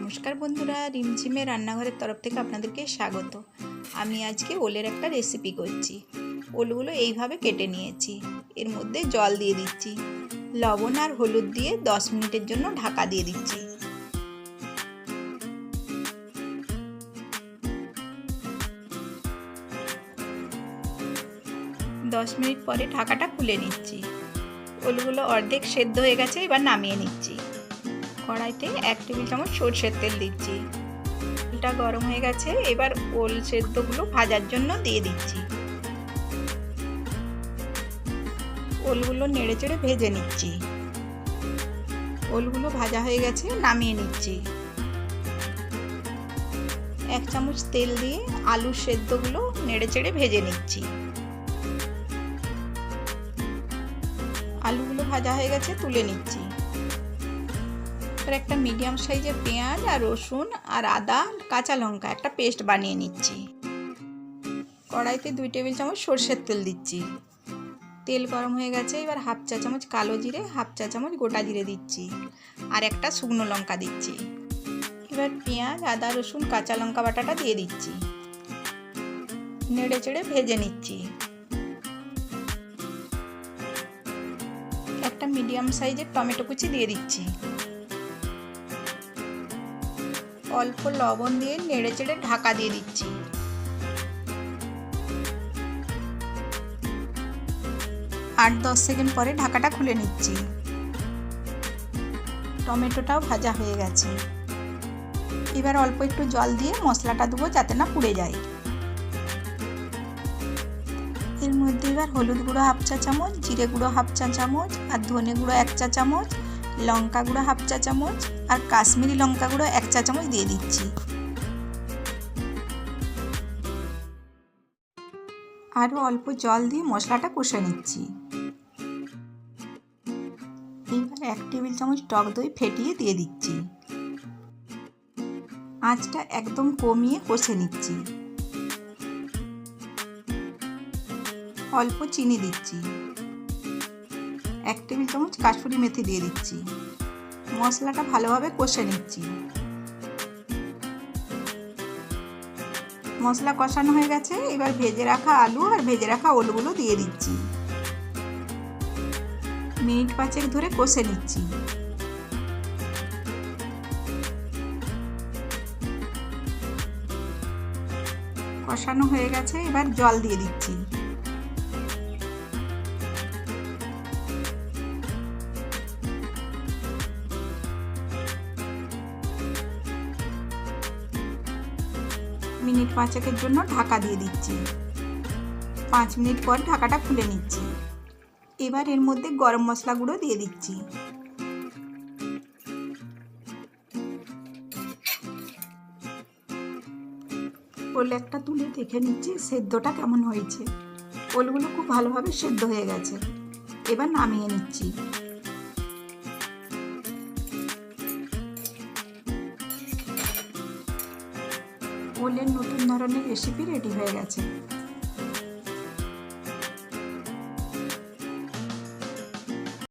নমস্কার বন্ধুরা রিমঝিমে রান্নাঘরের তরফ থেকে আপনাদেরকে স্বাগত। আমি আজকে ওলের একটা রেসিপি করছি। ওলগুলো এইভাবে কেটে নিয়েছি। এর মধ্যে জল দিয়ে দিচ্ছি। লবণ আর হলুদ দিয়ে দশ মিনিটের জন্য ঢাকা দিয়ে দিচ্ছি। দশ মিনিট পরে ঢাকাটা খুলে নিচ্ছি। ওলগুলো অর্ধেক সেদ্ধ হয়ে গেছে, এবার নামিয়ে নিচ্ছি। কড়াইতে এক টেবিল চামচ সরষের তেল দিচ্ছি। তেলটা গরম হয়ে গেছে, এবার ওল সেদ্ধগুলো ভাজার জন্য দিয়ে দিচ্ছি। ওলগুলো নেড়ে চেড়ে ভেজে নিচ্ছি। ওলগুলো ভাজা হয়ে গেছে, নামিয়ে নিচ্ছি। এক চামচ তেল দিয়ে আলু সেদ্ধগুলো নেড়ে চেড়ে ভেজে নিচ্ছি। আলুগুলো ভাজা হয়ে গেছে, তুলে নিচ্ছি। এবার একটা মিডিয়াম সাইজের পেঁয়াজ আর রসুন আর আদা, কাঁচা লঙ্কা একটা পেস্ট বানিয়ে নিচ্ছি। কড়াইতে দুই টেবিল চামচ সর্ষের তেল দিচ্ছি। তেল গরম হয়ে গেছে, এবার হাফ চা চামচ কালো জিরে, হাফ চা চামচ গোটা জিরে দিচ্ছি। আর একটা শুকনো লঙ্কা দিচ্ছি। এবার পেঁয়াজ, আদা, রসুন, কাঁচা লঙ্কা বাটাটা দিয়ে দিচ্ছি। নেড়ে চেড়ে ভেজে নিচ্ছি। একটা মিডিয়াম সাইজের টমেটো কুচি দিয়ে দিচ্ছি। অল্প লবণ দিয়ে নেড়ে চেড়ে ঢাকা দিয়ে দিচ্ছি। আট দশ সেকেন্ড পরে ঢাকাটা খুলে নিচ্ছি। টমেটোটাও ভাজা হয়ে গেছে। এবার অল্প একটু জল দিয়ে মশলাটা দেবো যাতে না পুড়ে যায়। এর মধ্যে এবার হলুদ গুঁড়ো হাফ চা চামচ, জিরে গুঁড়ো হাফ চা চামচ, আর ধনে গুঁড়ো এক চা চামচ লঙ্কা গুঁড়ো হাফ চা চামচ আর কাশ্মীরি লঙ্কা গুঁড়ো এক চা চামচ দিয়ে দিচ্ছি। আরও অল্প জল দিয়ে মশলাটা কষে নিচ্ছি। এইবার এক টেবিল চামচ টক দই ফেটিয়ে দিয়ে দিচ্ছি। আঁচটা একদম কমিয়ে কষে নিচ্ছি। অল্প চিনি দিচ্ছি। এক টেবিল চামচ কাসুরি মেথি দিয়ে দিচ্ছি। মশলাটা ভালোভাবে কষে নিচ্ছি। মশলা কষানো হয়ে গেছে, এবার ভেজে রাখা আলু আর ভেজে রাখা ওলগুলো দিয়ে দিচ্ছি। মিনিট পাঁচেক ধরে কষে নিচ্ছি। কষানো হয়ে গেছে, এবার জল দিয়ে দিচ্ছি। মিনিট পাঁচেকের জন্য ঢাকা দিয়ে দিচ্ছি। পাঁচ মিনিট পর ঢাকাটা খুলে নিচ্ছি। এবার এর মধ্যে গরম মশলা গুঁড়ো দিয়ে দিচ্ছি। ওল একটা তুলে দেখে নিচ্ছি সেদ্ধটা কেমন হয়েছে। ওলগুলো খুব ভালোভাবে সেদ্ধ হয়ে গেছে। এবার নামিয়ে নিচ্ছি। ওলের নতুন ধরনের রেসিপি রেডি হয়ে গেছে।